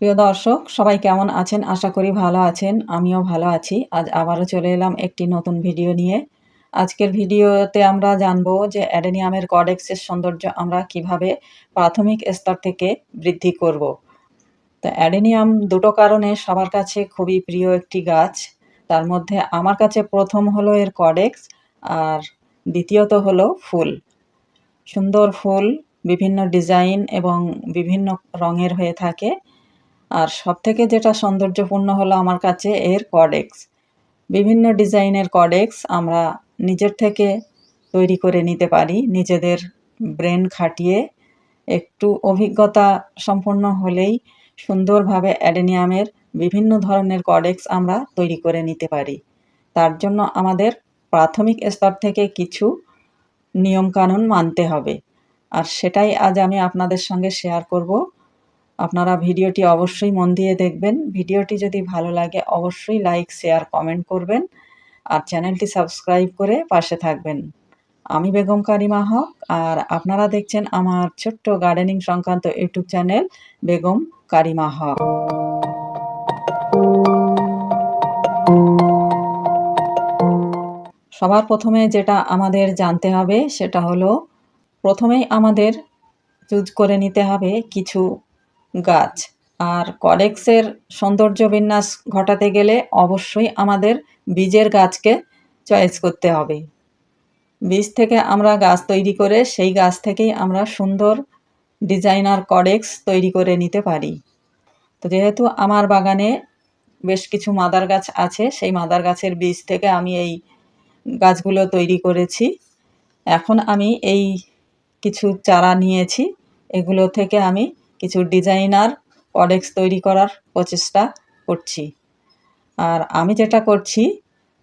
প্রিয় দর্শক, সবাই কেমন আছেন? আশা করি ভালো আছেন। আমিও ভালো আছি। আজ আবারও চলে এলাম একটি নতুন ভিডিও নিয়ে। আজকের ভিডিওতে আমরা জানব যে অ্যাডেনিয়ামের কডেক্সের সৌন্দর্য আমরা কীভাবে প্রাথমিক স্তর থেকে বৃদ্ধি করব। তো অ্যাডেনিয়াম দুটো কারণে সবার কাছে খুবই প্রিয় একটি গাছ। তার মধ্যে আমার কাছে প্রথম হলো এর কডেক্স, আর দ্বিতীয়ত হলো ফুল। সুন্দর ফুল, বিভিন্ন ডিজাইন এবং বিভিন্ন রঙের হয়ে থাকে। আর সবথেকে যেটা সৌন্দর্যপূর্ণ হলো আমার কাছে এর কডেক্স বিভিন্ন ডিজাইনের কডেক্স আমরা নিজের থেকে তৈরি করে নিতে পারি, নিজেদের ব্রেন খাটিয়ে। একটু অভিজ্ঞতা সম্পন্ন হলেই সুন্দরভাবে অ্যাডেনিয়ামের বিভিন্ন ধরনের কডেক্স আমরা তৈরি করে নিতে পারি। তার জন্য আমাদের প্রাথমিক স্তর থেকে কিছু নিয়মকানুন মানতে হবে। আর সেটাই আজ আমি আপনাদের সঙ্গে শেয়ার করব। আপনারা ভিডিওটি অবশ্যই মন দিয়ে দেখবেন। ভিডিওটি যদি ভালো লাগে, অবশ্যই লাইক, শেয়ার, কমেন্ট করবেন আর চ্যানেলটি সাবস্ক্রাইব করে পাশে থাকবেন। আমি বেগম কারিমা হক আর আপনারা দেখছেন আমার ছোট্ট গার্ডেনিং সংক্রান্ত ইউটিউব চ্যানেল বেগম কারিমা হক সবার প্রথমে যেটা আমাদের জানতে হবে সেটা হলো, প্রথমেই আমাদের চুজ করে নিতে হবে কিছু গাছ। আর কডেক্সের সৌন্দর্য বিন্যাস ঘটাতে গেলে অবশ্যই আমাদের বীজের গাছকে চয়েস করতে হবে। বীজ থেকে আমরা গাছ তৈরি করে সেই গাছ থেকেই আমরা সুন্দর ডিজাইনার কডেক্স তৈরি করে নিতে পারি। তো যেহেতু আমার বাগানে বেশ কিছু মাদার গাছ আছে, সেই মাদার গাছের বীজ থেকে আমি এই গাছগুলো তৈরি করেছি। এখন আমি এই কিছু চারা নিয়েছি, এগুলো থেকে আমি কিছু ডিজাইনার কডেক্স তৈরি করার প্রচেষ্টা করছি। আর আমি যেটা করছি,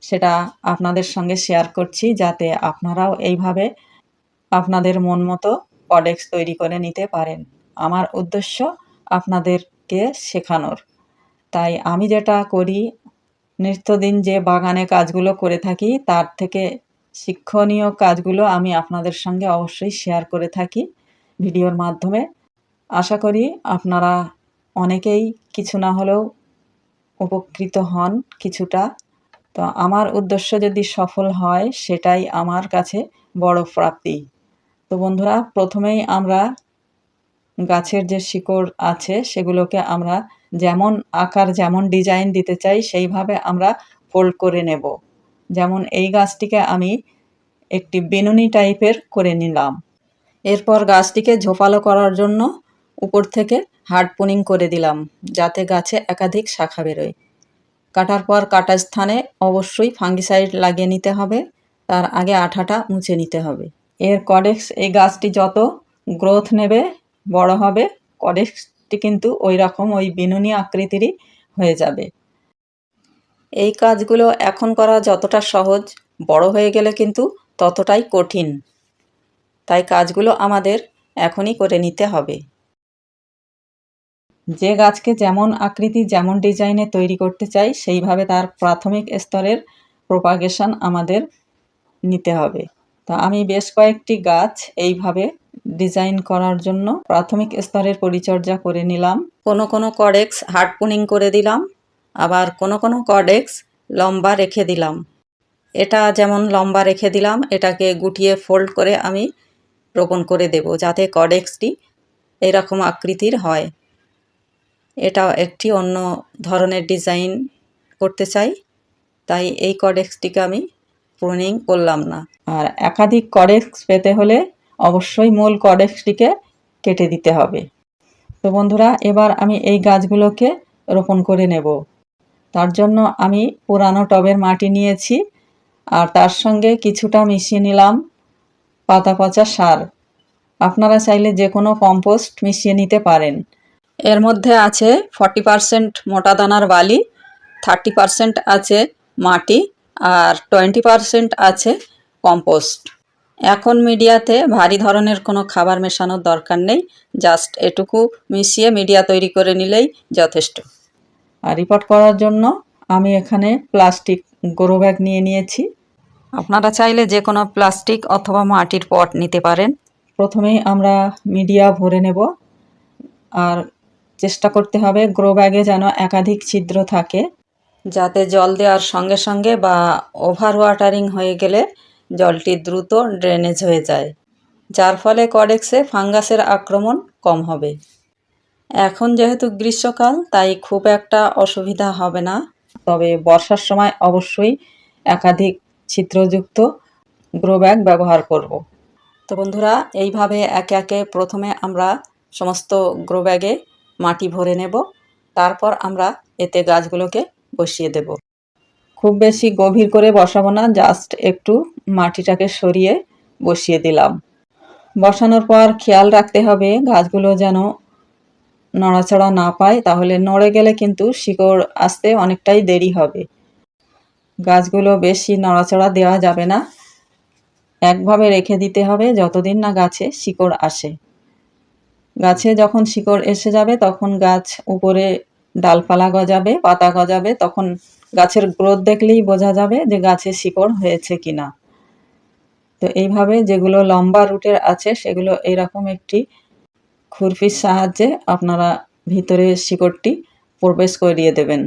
সেটা আপনাদের সঙ্গে শেয়ার করছি যাতে আপনারাও এইভাবে আপনাদের মন মতো কডেক্স তৈরি করে নিতে পারেন। আমার উদ্দেশ্য আপনাদেরকে শেখানোর। তাই আমি যেটা করি, নিত্যদিন যে বাগানে কাজগুলো করে থাকি, তার থেকে শিক্ষণীয় কাজগুলো আমি আপনাদের সঙ্গে অবশ্যই শেয়ার করে থাকি। ভিডিওর মাধ্যমে আশা করি আপনারা অনেকেই কিছু না হলেও উপকৃত হন কিছুটা। তো আমার উদ্দেশ্য যদি সফল হয়, সেটাই আমার কাছে বড় প্রাপ্তি। তো বন্ধুরা, প্রথমেই আমরা গাছের যে শিকড় আছে, সেগুলোকে আমরা যেমন আকার, যেমন ডিজাইন দিতে চাই, সেইভাবে আমরা ফোল্ড করে নেব। যেমন এই গাছটিকে আমি একটি বেনুনি টাইপের করে নিলাম। এরপর গাছটিকে ঝোপালো করার জন্য উপর থেকে হার্ড পুনিং করে দিলাম, যাতে গাছে একাধিক শাখা বেরোয়। কাটার পর কাটা স্থানে অবশ্যই ফাঙ্গিসাইড লাগিয়ে নিতে হবে, তার আগে আঠাটা মুছে নিতে হবে। এর কডেক্স, এই গাছটি যত গ্রোথ নেবে, বড় হবে, কডেক্সটি কিন্তু ওই রকম ওই বিনুনি আকৃতিরই হয়ে যাবে। এই কাজগুলো এখন করা যতটা সহজ, বড় হয়ে গেলে কিন্তু ততটাই কঠিন। তাই কাজগুলো আমাদের এখনই করে নিতে হবে। যে গাছকে যেমন আকৃতি, যেমন ডিজাইনে তৈরি করতে চাই, সেইভাবে তার প্রাথমিক স্তরের প্রোপাগেশন আমাদের নিতে হবে। তো আমি বেশ কয়েকটি গাছ এইভাবে ডিজাইন করার জন্য প্রাথমিক স্তরের পরিচর্যা করে নিলাম। কোনো কোনো কডেক্স হার্ড পুনিং করে দিলাম, আবার কোনো কোনো কডেক্স লম্বা রেখে দিলাম। এটা যেমন লম্বা রেখে দিলাম, এটাকে গুটিয়ে ফোল্ড করে আমি রোপণ করে দেব, যাতে কডেক্সটি এরকম আকৃতির হয়। এটা একটি অন্য ধরনের ডিজাইন করতে চাই। তাই এই কডেক্সটিকে আমি প্রুনিং করলাম না। আর একাধিক কডেক্স পেতে হলে অবশ্যই মূল কডেক্সটিকে কেটে দিতে হবে। তো বন্ধুরা, এবার আমি এই গাছগুলোকে রোপণ করে নেব। তার জন্য আমি পুরানো টবের মাটি নিয়েছি আর তার সঙ্গে কিছুটা মিশিয়ে নিলাম পাতা পচা সার। আপনারা চাইলে যে কোনো কম্পোস্ট মিশিয়ে নিতে পারেন। এর মধ্যে আছে ফর্টি পারসেন্ট মোটা দানার বালি থার্টি পারসেন্ট আছে মাটি আর টোয়েন্টি পারসেন্ট আছে কম্পোস্ট এখন মিডিয়াতে ভারী ধরনের কোনো খাবার মেশানোর দরকার নেই জাস্ট এটুকু মিশিয়ে মিডিয়া তৈরি করে নিলেই যথেষ্ট। আর রিপোর্ট করার জন্য আমি এখানে প্লাস্টিক গোরো ব্যাগ নিয়ে নিয়েছি। আপনারা চাইলে যে কোনো প্লাস্টিক অথবা মাটির পট নিতে পারেন। প্রথমেই আমরা মিডিয়া ভরে নেব। আর চেষ্টা করতে হবে গ্রো ব্যাগে যেন একাধিক ছিদ্র থাকে, যাতে জল দেওয়ার সঙ্গে সঙ্গে বা ওভার ওয়াটারিং হয়ে গেলে জলটি দ্রুত ড্রেনেজ হয়ে যায়, যার ফলে কডেক্সে ফাঙ্গাসের আক্রমণ কম হবে এখন যেহেতু গ্রীষ্মকাল, তাই খুব একটা অসুবিধা হবে না তবে বর্ষার সময় অবশ্যই একাধিক ছিদ্রযুক্ত গ্রো ব্যাগ ব্যবহার করব। তো বন্ধুরা, এইভাবে একে একে প্রথমে আমরা সমস্ত গ্রো ব্যাগে মাটি ভরে নেব। তারপর আমরা এতে গাছগুলোকে বসিয়ে দেব। খুব বেশি গভীর করে বসাবো না, জাস্ট একটু মাটিটাকে সরিয়ে বসিয়ে দিলাম। বসানোর পর খেয়াল রাখতে হবে গাছগুলো যেন নড়াচড়া না পায়, তাহলে নড়ে গেলে কিন্তু শিকড় আসতে অনেকটাই দেরি হবে। গাছগুলো বেশি নড়াচড়া দেওয়া যাবে না। একভাবে রেখে দিতে হবে যতদিন না গাছে শিকড় আসে। গাছে যখন শিকড় এসে যাবে, তখন গাছ উপরে ডালপালা গজাবে, পাতা গজাবে, তখন গাছের গ্রোথ দেখলেই বোঝা যাবে যে গাছে শিকড় হয়েছে কিনা। তো এইভাবে যেগুলো লম্বা রুটের আছে, সেগুলো এরকম একটি খুরপির সাহায্যে আপনারা ভিতরে শিকড়টি প্রবেশ করিয়ে দেবেন।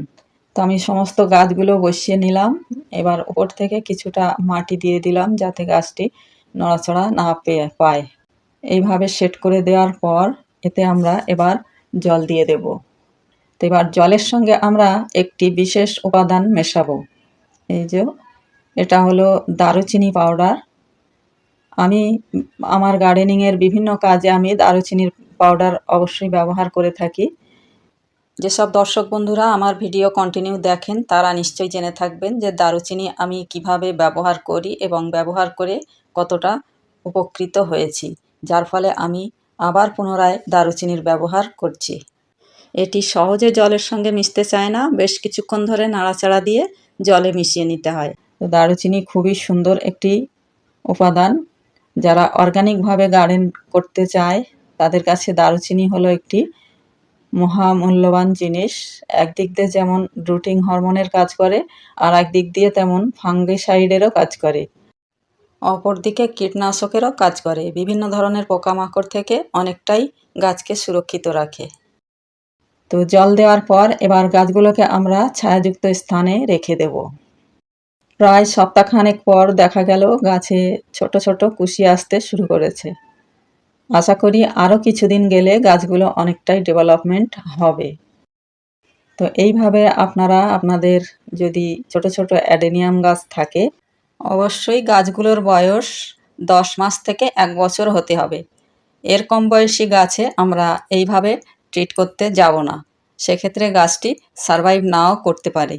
তো আমি সমস্ত গাছগুলো বসিয়ে নিলাম। এবার উপর থেকে কিছুটা মাটি দিয়ে দিলাম যাতে গাছটি নড়াচড়া না পেয়ে পায়। এইভাবে সেট করে দেওয়ার পর এতে আমরা এবার জল দিয়ে দেব। তো এবার জলের সঙ্গে আমরা একটি বিশেষ উপাদান মেশাবো। এই যে, এটা হলো দারুচিনি পাউডার। আমি, আমার গার্ডেনিংয়ের বিভিন্ন কাজে আমি দারুচিনির পাউডার অবশ্যই ব্যবহার করে থাকি। যেসব দর্শক বন্ধুরা আমার ভিডিও কন্টিনিউ দেখেন, তারা নিশ্চয়ই জেনে থাকবেন যে দারুচিনি আমি কীভাবে ব্যবহার করি এবং ব্যবহার করে কতটা উপকৃত হয়েছি। যার ফলে আমি আবার পুনরায় দারুচিনির ব্যবহার করছি। এটি সহজে জলের সঙ্গে মিশতে চায় না, বেশ কিছুক্ষণ ধরে নাড়াচাড়া দিয়ে জলে মিশিয়ে নিতে হয়। তো দারুচিনি খুবই সুন্দর একটি উপাদান। যারা অর্গানিকভাবে গার্ডেন করতে চায়, তাদের কাছে দারুচিনি হলো একটি মহামূল্যবান জিনিস। একদিক দিয়ে যেমন রুটিং হরমোনের কাজ করে, আর একদিক দিয়ে তেমন ফাঙ্গিসাইডেরও কাজ করে। অপরদিকে কীটনাশকেরও কাজ করে। বিভিন্ন ধরনের পোকামাকড় থেকে অনেকটাই গাছকে সুরক্ষিত রাখে। তো জল দেওয়ার পর এবার গাছগুলোকে আমরা ছায়াযুক্ত স্থানে রেখে দেব। প্রায় সপ্তাহখানেক পর দেখা গেল গাছে ছোট ছোট কুশি আসতে শুরু করেছে। আশা করি আরও কিছুদিন গেলে গাছগুলো অনেকটাই ডেভেলপমেন্ট হবে। তো এইভাবে আপনারা, আপনাদের যদি ছোট ছোট অ্যাডেনিয়াম গাছ থাকে অবশ্যই গাছগুলোর বয়স দশ মাস থেকে এক বছর হতে হবে। এর কম বয়সী গাছে আমরা এইভাবে ট্রিট করতে যাব না। সেক্ষেত্রে গাছটি সারভাইভ নাও করতে পারে।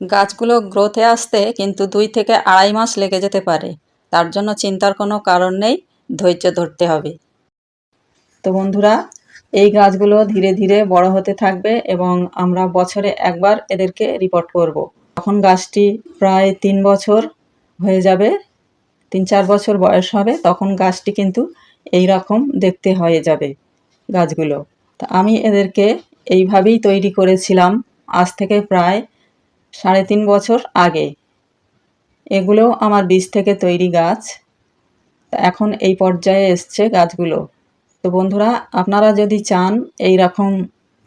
গাছগুলো গ্রোথে আসতে কিন্তু দুই থেকে আড়াই মাস লেগে যেতে পারে। তার জন্য চিন্তার কোনো কারণ নেই, ধৈর্য ধরতে হবে। তো বন্ধুরা, এই গাছগুলো ধীরে ধীরে বড় হতে থাকবে এবং আমরা বছরে একবার এদেরকে রিপোর্ট করব। তখন গাছটি প্রায় তিন বছর হয়ে যাবে, তিন চার বছর বয়স হবে, তখন গাছটি কিন্তু এই রকম দেখতে হয়ে যাবে গাছগুলো। তা আমি এদেরকে এইভাবেই তৈরি করেছিলাম আজ থেকে প্রায় সাড়ে তিন বছর আগে। এগুলোও আমার বীজ থেকে তৈরি গাছ। এখন এই পর্যায়ে এসছে গাছগুলো। তো বন্ধুরা, আপনারা যদি চান এই রকম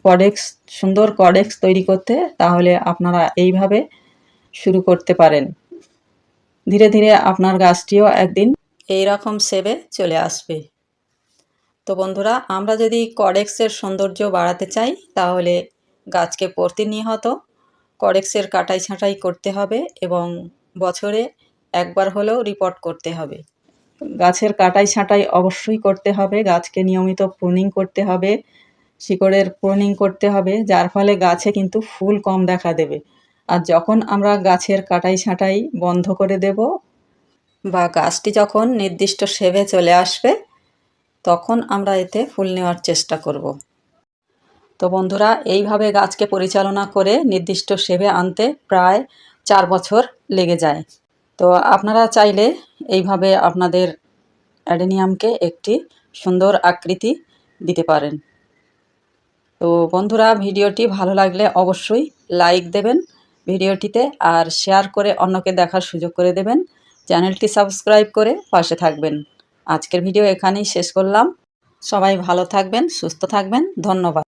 কডেক্স, সুন্দর কডেক্স তৈরি করতে, তাহলে আপনারা এইভাবে শুরু করতে পারেন। ধীরে ধীরে আপনার গাছটিও একদিন এই রকম সেবে চলে আসবে। তো বন্ধুরা, আমরা যদি কডেক্সের সৌন্দর্য বাড়াতে চাই, তাহলে গাছকে প্রতিনিয়ত কডেক্সের কাটাই ছাঁটাই করতে হবে এবং বছরে একবার হলেও রিপোর্ট করতে হবে। গাছের কাটাই ছাঁটাই অবশ্যই করতে হবে, গাছকে নিয়মিত প্রুনিং করতে হবে, শিকড়ের প্রুনিং করতে হবে, যার ফলে গাছে কিন্তু ফুল কম দেখা দেবে। আর যখন আমরা গাছের কাটাই ছাঁটাই বন্ধ করে দেব, বা গাছটি যখন নির্দিষ্ট সেভে চলে আসবে, তখন আমরা এতে ফুল নেওয়ার চেষ্টা করব। তো বন্ধুরা, এইভাবে গাছকে পরিচালনা করে নির্দিষ্ট সেভে আনতে প্রায় চার বছর লেগে যায়। তো আপনারা চাইলে এইভাবে আপনাদের অ্যাডেনিয়ামকে একটি সুন্দর আকৃতি দিতে পারেন। তো বন্ধুরা, ভিডিওটি ভালো লাগলে অবশ্যই লাইক দেবেন ভিডিওটিতে আর শেয়ার করে অন্যকে দেখার সুযোগ করে দেবেন। চ্যানেলটি সাবস্ক্রাইব করে পাশে থাকবেন। আজকের ভিডিও এখানেই শেষ করলাম। সবাই ভালো থাকবেন, সুস্থ থাকবেন। ধন্যবাদ।